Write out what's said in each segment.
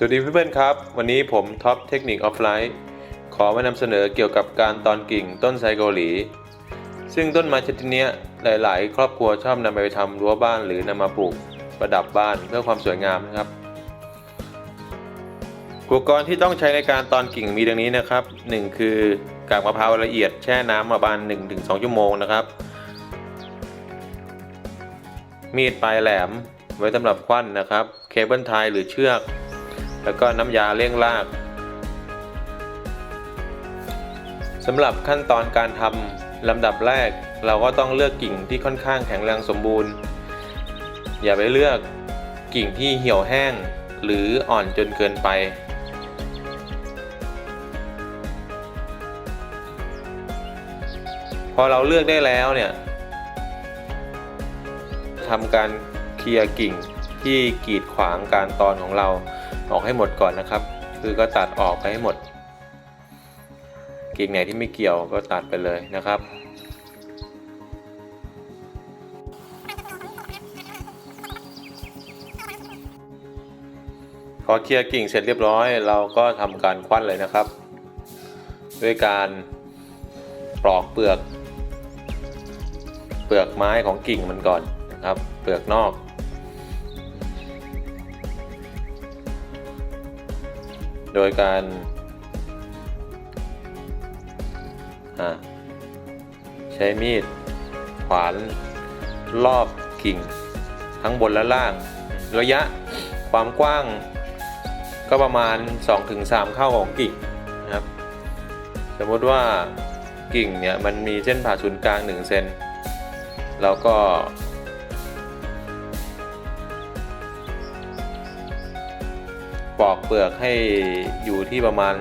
สวัสดีเพื่อนๆครับ วันนี้ผมท็อปเทคนิคออฟไลน์ขอมานำเสนอเกี่ยวกับการตอนกิ่งต้นไทรเกาหลี ซึ่งต้นไม้ชนิดนี้หลาย ๆ ครอบครัวชอบนำไปทำรั้วบ้านหรือนำมาปลูกประดับบ้านเพื่อความสวยงามนะครับ อุปกรณ์ที่ต้องใช้ในการตอนกิ่งมีดังนี้นะครับ 1 คือกากมะพร้าวละเอียดแช่น้ำมาบาน1-2 ชั่วโมงนะครับ มีดปลายแหลมไว้สำหรับควันนะครับ เคเบิลไทยหรือเชือก แล้วก็น้ำยาเร่งรากสำหรับขั้นตอนการทำลำดับแรก เราก็ต้องเลือกกิ่งที่ค่อนข้างแข็งแรงสมบูรณ์ อย่าไปเลือกกิ่งที่เหี่ยวแห้งหรืออ่อนจนเกินไป พอเราเลือกได้แล้วเนี่ยทำการเคลียร์กิ่งที่กีดขวางการตอนของเรา ออกให้หมดก่อนนะครับ คือก็ตัดออกไปให้หมดกิ่งไหนที่ไม่เกี่ยวก็ตัดไปเลยนะครับพอเคลียร์กิ่งเสร็จเรียบร้อย เราก็ทำการคว้านเลยนะครับ ด้วยการปลอกเปลือก เปลือกไม้ของกิ่งมันก่อนนะครับ เปลือกนอก โดยการใช้มีดขวานรอบกิ่ง ทั้งบนและล่าง ระยะความกว้างก็ประมาณ 2-3เข้าของกิ่งนะครับ สมมติว่ากิ่งเนี่ยมันมีเส้นผ่าศูนย์กลาง1เซนแล้วก็ อกเปลือกให้อยู่ที่ประมาณ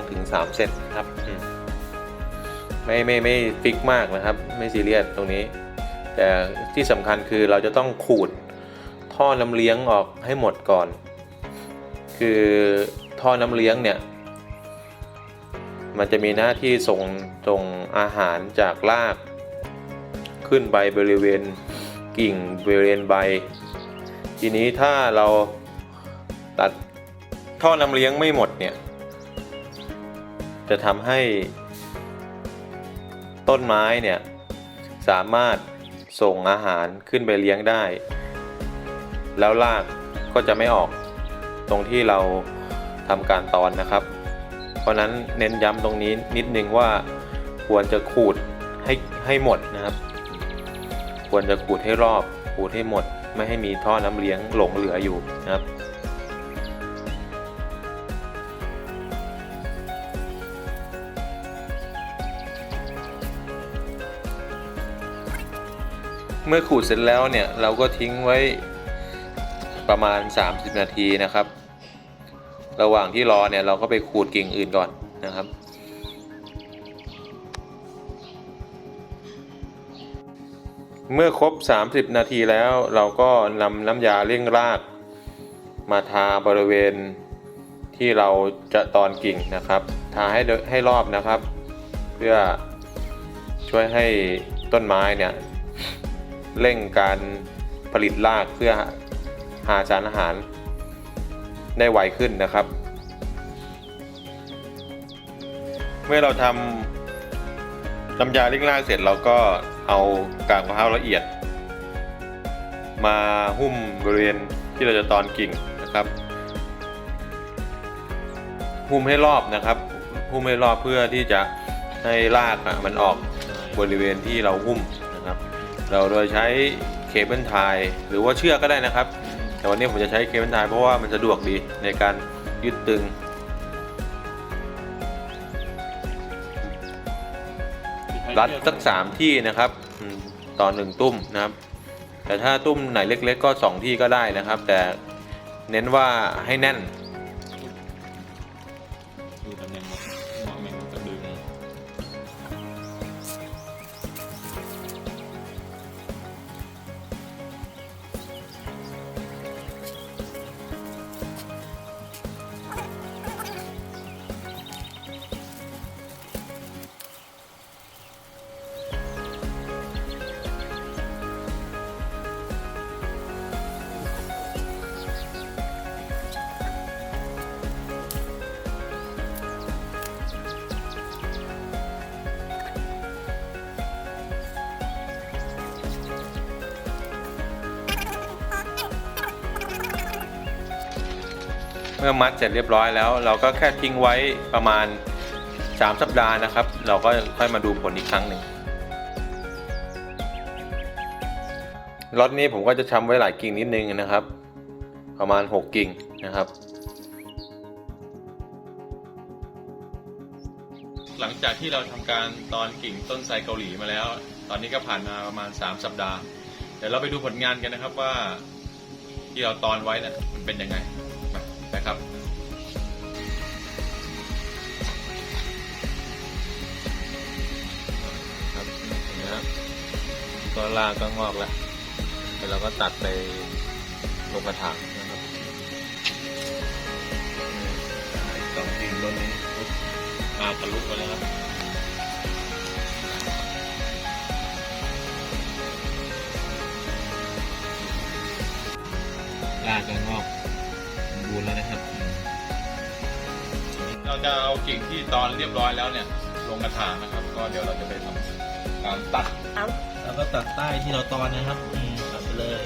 2-3 เซนครับอืมไม่ไม่ไม่ฟิกมากนะครับ ไม่ซีเรียสตรงนี้ แต่ที่สำคัญคือเราจะต้องขูดท่อน้ำเลี้ยงออกให้หมดก่อน คือท่อน้ำเลี้ยงเนี่ย มันจะมีหน้าที่ส่งส่งอาหารจากราก ขึ้นไปบริเวณกิ่งบริเวณใบ ทีนี้ถ้าเราตัด ท่อน้ำเลี้ยงไม่หมดเนี่ย จะทำให้ ต้นไม้เนี่ย สามารถส่งอาหารขึ้นไปเลี้ยงได้ แล้วรากก็จะไม่ออกตรงที่เราทำการตอนนะครับ เพราะนั้นเน้นย้ำตรงนี้นิดนึงว่าควรจะขูดให้ให้หมดนะครับ ควรจะขูดให้รอบขูดให้หมด ไม่ให้มีท่อน้ำเลี้ยงหลงเหลืออยู่นะครับ เมื่อขูดเสร็จแล้วเนี่ยเราก็ทิ้งไว้ประมาณ 30 นาทีนะครับ ระหว่างที่รอเนี่ยเราก็ไปขูดกิ่งอื่นก่อนนะครับ เมื่อครบ 30 นาทีแล้วเราก็นำน้ำยาเร่งราก มาทาบริเวณที่เราจะตอนกิ่งนะครับ ทาให้ให้รอบนะครับ เพื่อช่วยให้ต้นไม้เนี่ย เร่งการผลิตรากเพื่อหาสารอาหารได้ไวขึ้นนะครับ เมื่อเราทำน้ำยาเร่งรากเสร็จเราก็เอากากมะพร้าวละเอียด มาหุ้มบริเวณที่เราจะตอนกิ่งนะครับ หุ้มให้รอบนะครับ หุ้มให้รอบเพื่อที่จะให้รากมันออกบริเวณที่เราหุ้ม เราโดยใช้เคเบิลไทยหรือว่าเชือกก็ได้นะครับ แต่วันนี้ผมจะใช้เคเบิลไทยเพราะว่ามันสะดวกดีในการยึดตึง รัดสักสามที่นะครับต่อหนึ่งตุ้มนะครับ แต่ถ้าตุ้มไหนเล็ก ๆ ก็สองที่ก็ได้นะครับ แต่เน้นว่าให้แน่นดูตำแหน่งหมา มื่อมัดเสร็จเรียบร้อยแล้ว เราก็แค่ทิ้งไว้ประมาณ 3 สัปดาห์นะครับ เราก็ค่อยมาดูผลอีกครั้งหนึ่งล็อตนี้ผมก็จะช้ำไว้หลายกิ่งนิดนึงนะครับ ประมาณ 6 กิ่งนะครับ หลังจากที่เราทำการตอนกิ่งต้นไทรเกาหลีมาแล้ว ตอนนี้ก็ผ่านมาประมาณ 3 สัปดาห์ เดี๋ยวเราไปดูผลงานกันนะครับว่าที่เราตอนไว้นะมันเป็นยังไง นะครับ ครับนไหมครับก็ลาก็งอกแล้วเดี๋ยวเราก็ตัดไปลงกระถางนะครับนี่สองกิ่งต้นนี้มาทะลุไปแล้วครับลากก็งอก จะเอากิ่งที่ตอนเรียบร้อยแล้วเนี่ยลงกระถางนะครับ ก็เดี๋ยวเราจะไปทำการตัด แล้วก็ตัดใต้ที่เราตอนนะครับอืมตัดไปเลย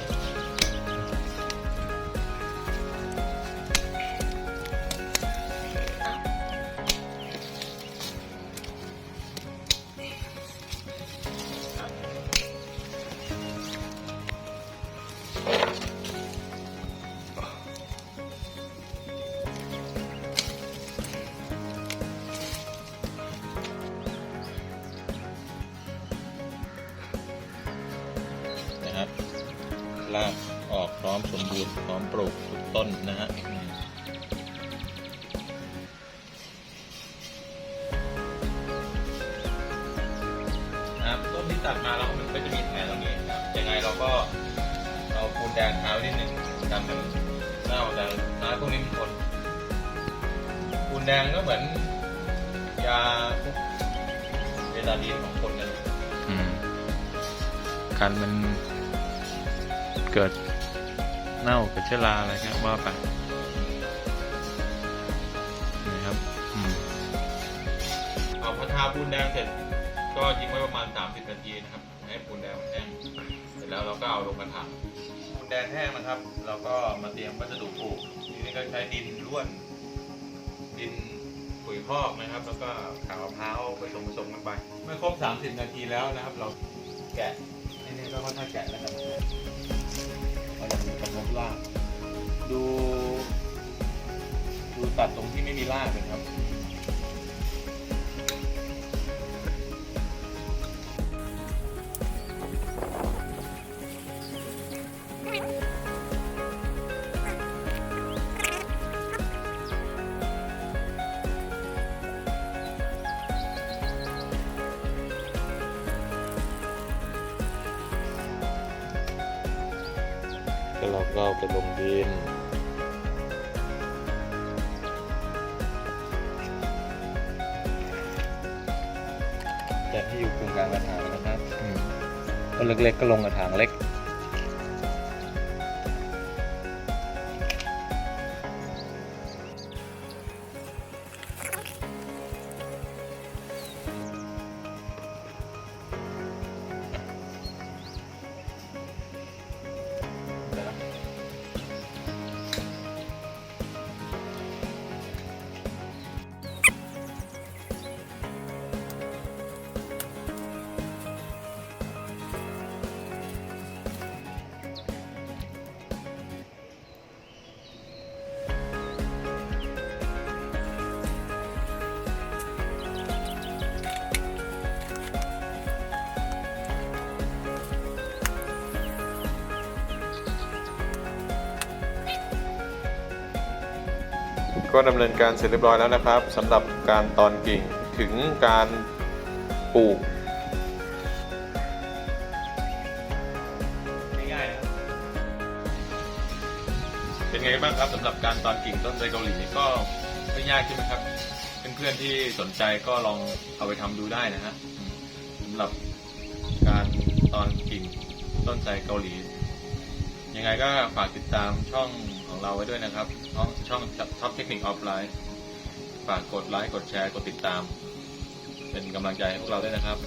ากออกพร้อมสมบูรณ์พร้อมปลูกทุกต้นนะฮะนะครับต้นที่ตัดมาแล้วมันก็จะมีแผลตรงนี้นะครับยังไงเราก็เอาปูนแดงเทานิดหนึ่งกันมันเน่าแต่ไม้พวกนี้มันทนปูนแดงก็เหมือนยาพวกเบตาดีของคนนั่นแหละกันมัน เกิดเน่าเกิดเชื้อราอะไรก็ว่าไปนะครับอืมเอาพอทาปูนแดงเสร็จ ก็ทิ้งไว้ประมาณ 30 นาทีนะครับ ให้ปูนแดงมันแห้งเสร็จแล้วเราก็เอาลงกระถางปูนแดงแห้งนะครับ เราก็มาเตรียมวัสดุปลูกทีนี้ก็ใช้ดินร่วน ดินปุ๋ยคอกนะครับ แล้วก็ขาวมะพร้าวผสมผสมกันไป เมื่อครบ 30 นาทีแล้วนะครับ เราแกะนี่นี่ก็ค่อยๆแกะแล้วกันเรา จะมีกระทบรากดู ดูตัดตรงที่ไม่มีรากเลยครับ ก็เราก็ไปลงดินแต่ที่อยู่กลุ่มกลางกระถางนะครับต้นเล็กๆก็ลงกระถางเล็ก ก็ดำเนินการเสร็จเรียบร้อยแล้วนะครับสำหรับการตอนกิ่งถึงการปลูกง่ายๆนะเป็นไงบ้างครับสำหรับการตอนกิ่งต้นไทรเกาหลีนี่ก็ไม่ยากใช่ไหมครับเพื่อนๆที่สนใจก็ลองเอาไปทำดูได้นะฮะสำหรับการตอนกิ่งต้นไทรเกาหลี ยังไงก็ฝากติดตามช่องของเราไว้ด้วยนะครับช่องช่องท็อปเทคนิคออฟไลน์ฝากกดไลค์กดแชร์กดติดตาม เป็นกำลังใจให้พวกเราด้วยนะครับ